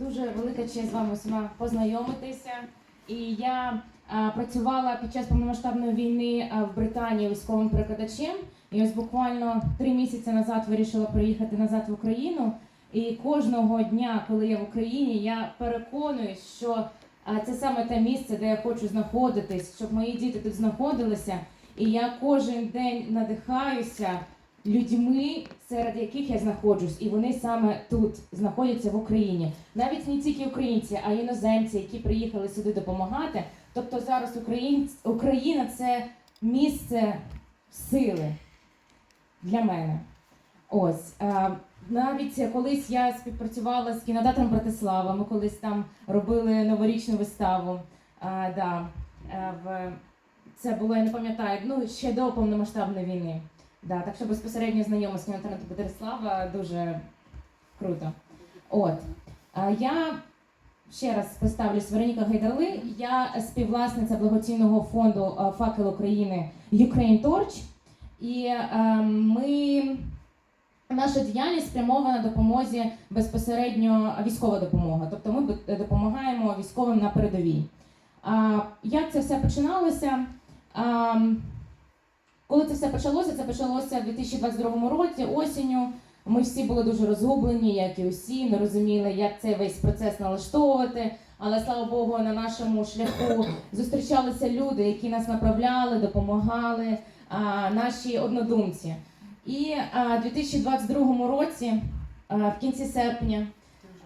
дуже велика честь з вами всіма познайомитися. І я а, працювала під час повномасштабної війни а, в Британії військовим перекладачем. І ось буквально три місяці назад вирішила приїхати назад в Україну. І кожного дня, коли я в Україні, я переконуюсь, що а, це саме те місце, де я хочу знаходитись, щоб мої діти тут знаходилися. І я кожен день надихаюся людьми, серед яких я знаходжусь, і вони саме тут знаходяться в Україні. Навіть не тільки українці, а й іноземці, які приїхали сюди допомагати. Тобто зараз Україн... Україна це місце сили для мене. Ось е, навіть колись я співпрацювала з кінотеатром Братислава. Ми колись там робили новорічну виставу. Е, да, е, в... Це було, я не пам'ятаю, ну ще до повномасштабної війни. Да, так що безпосередньо знайома з кінотеатром Братислава дуже круто. От. Я ще раз представлюсь Вероніка Гайдали. Я співвласниця благодійного фонду Факел України Ukraine Torch. І е, ми наша діяльність спрямована на допомозі безпосередньо військова допомога. Тобто ми допомагаємо військовим на передовій. Як це все починалося? Коли це все почалося, це почалося в 2022 році осінню. Ми всі були дуже розгублені, як і усі, не розуміли, як цей весь процес налаштовувати. Але слава Богу, на нашому шляху зустрічалися люди, які нас направляли, допомагали, а, наші однодумці. І в 2022 році, а, в кінці серпня,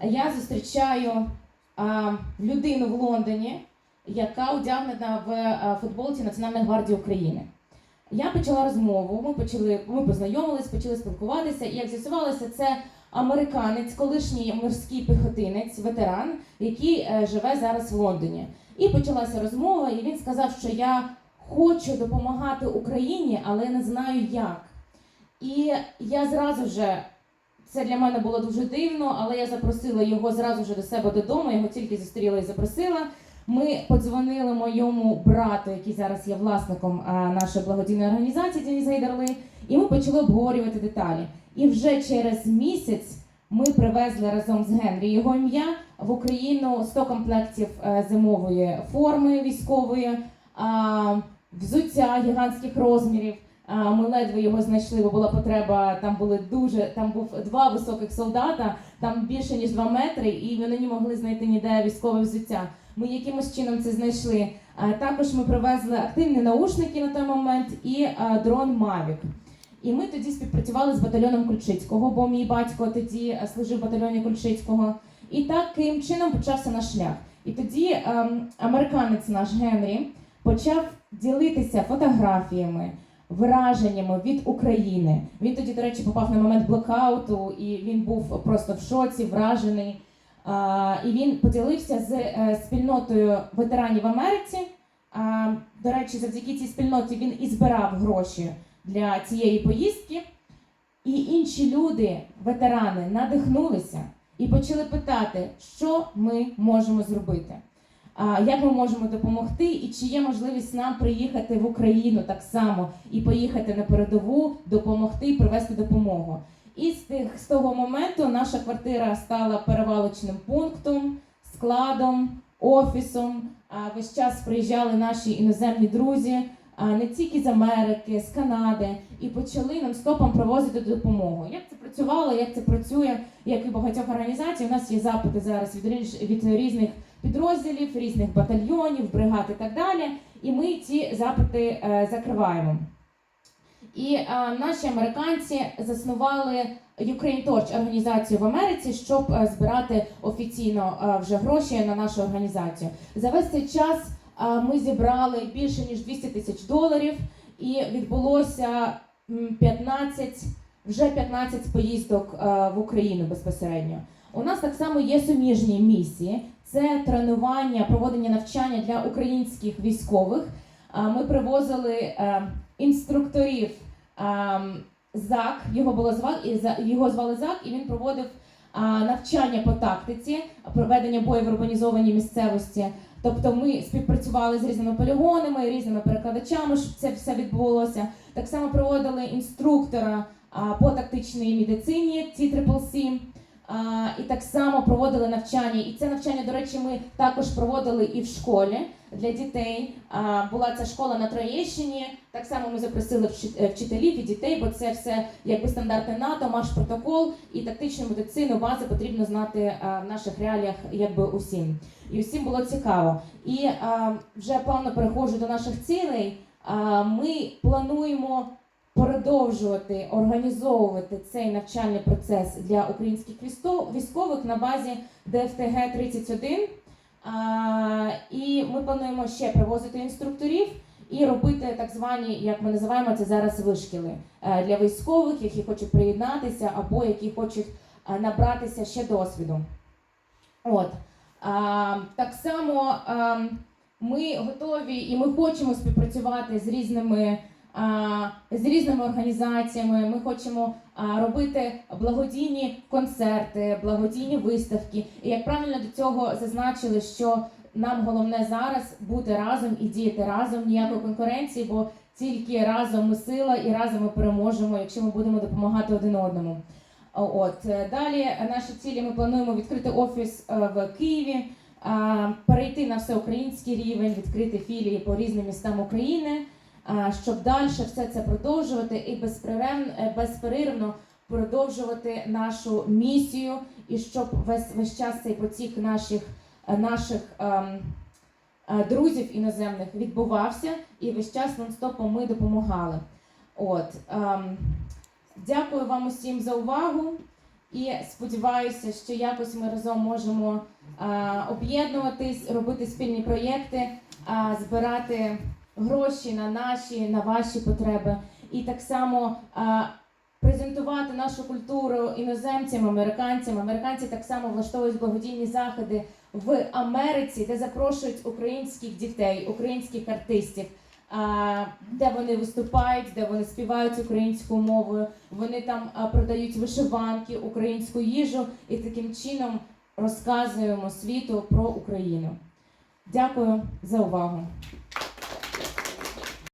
я зустрічаю а, людину в Лондоні, яка одягнена в футболці Національної гвардії України. Я почала розмову. Ми почали, ми познайомились, почали спілкуватися. І як з'ясувалося, це американець, колишній морський піхотинець, ветеран, який е, живе зараз в Лондоні. І почалася розмова, і він сказав, що я хочу допомагати Україні, але не знаю як. І я зразу же. Це для мене було дуже дивно, але я запросила його зразу ж до себе додому. Його тільки зустріла і запросила. Ми подзвонили моєму брату, який зараз є власником нашої благодійної організації Деніс Гейдерли, і ми почали обговорювати деталі. І вже через місяць ми привезли разом з Генрі його ім'я в Україну 100 комплектів е, зимової форми військової, а, взуття гігантських розмірів. Ми ледве його знайшли, бо була потреба. Там були дуже там був два високих солдата, там більше ніж два метри, і вони не могли знайти ніде військове взуття. Ми якимось чином це знайшли. А, Також ми привезли активні наушники на той момент і дрон Mavic. І ми тоді співпрацювали з батальйоном Кульчицького, бо мій батько тоді служив в батальйоні Кульчицького. І таким чином почався наш шлях. І тоді ем, американець наш Генрі почав ділитися фотографіями, враженнями від України. Він тоді, до речі, попав на момент блокауту, і він був просто в шоці, вражений. І він поділився з е, спільнотою ветеранів Америці. До речі, завдяки цій спільноті він і збирав гроші для цієї поїздки. І інші люди, ветерани, надихнулися і почали питати, що ми можемо зробити, як ми можемо допомогти, і чи є можливість нам приїхати в Україну так само і поїхати на передову, допомогти і привезти допомогу. І з тих з того моменту наша квартира стала перевалочним пунктом, складом, офісом. А весь час приїжджали наші іноземні друзі, а не тільки з Америки, з Канади, і почали нам стопом привозити допомогу. Як це працювало, як це працює, як і багатьох організацій. У нас є запити зараз від від різних підрозділів, різних батальйонів, бригад і так далі. І ми ці запити е, закриваємо. І е, наші американці заснували Ukraine Torch організацію в Америці, щоб е, збирати офіційно е, вже гроші на нашу організацію. За весь цей час е, ми зібрали більше ніж 200 тисяч доларів, і відбулося м, 15, вже 15 поїздок е, в Україну безпосередньо. У нас так само є суміжні місії. Це тренування, проводення навчання для українських військових. А Ми привозили е, інструкторів Зак, його було за- його звали Зак, і він проводив навчання по тактиці, проведення бою в урбанізованій місцевості. Тобто ми співпрацювали з різними полігонами, різними перекладачами, щоб це все відбулося. Так само проводили інструктора по тактичній медицині, ці А, і так само проводили навчання. І це навчання, до речі, ми також проводили і в школі для дітей. Була ця школа на Троєщині. Так само ми запросили е, вчителів і дітей, бо це все якби стандарти НАТО, марш протокол і тактичну медицину, бази потрібно знати в наших реаліях, якби усім. І усім було цікаво. І вже плавно переходжу до наших цілей. Ми плануємо продовжувати організовувати цей навчальний процес для українських військових на базі ДФТГ 31. І ми плануємо ще привозити інструкторів і робити так звані, як ми називаємо це зараз вишкіли е, для військових, які хочуть приєднатися або які хочуть е, набратися ще досвіду. От. Так само ми готові і ми хочемо співпрацювати з різними, з різними організаціями. Ми хочемо робити благодійні концерти, благодійні виставки. І як правильно до цього зазначили, що нам головне зараз бути разом і діяти разом, ніякої конкуренції, бо тільки разом ми сила і разом ми переможемо, якщо ми будемо допомагати один одному. От е, далі наші цілі ми плануємо відкрити офіс е, в Києві, перейти на всеукраїнський рівень, відкрити філії по різним містам України, щоб далі все це продовжувати і безперервно, е, продовжувати нашу місію, і щоб весь весь час цей потік наших е, наших ем, е, друзів іноземних відбувався, і весь час нон-стопом ми допомагали. От. ем, Дякую вам усім за увагу і сподіваюся, що якось ми разом можемо об'єднуватись, робити спільні проєкти, а, збирати гроші на наші, на ваші потреби, і так само а, презентувати нашу культуру іноземцям, американцям. Американці так само влаштовують благодійні заходи в Америці, де запрошують українських дітей, українських артистів. Де вони виступають, де вони співають українською мовою, вони там продають вишиванки, українську їжу і таким чином розказуємо світу про Україну. Дякую за увагу.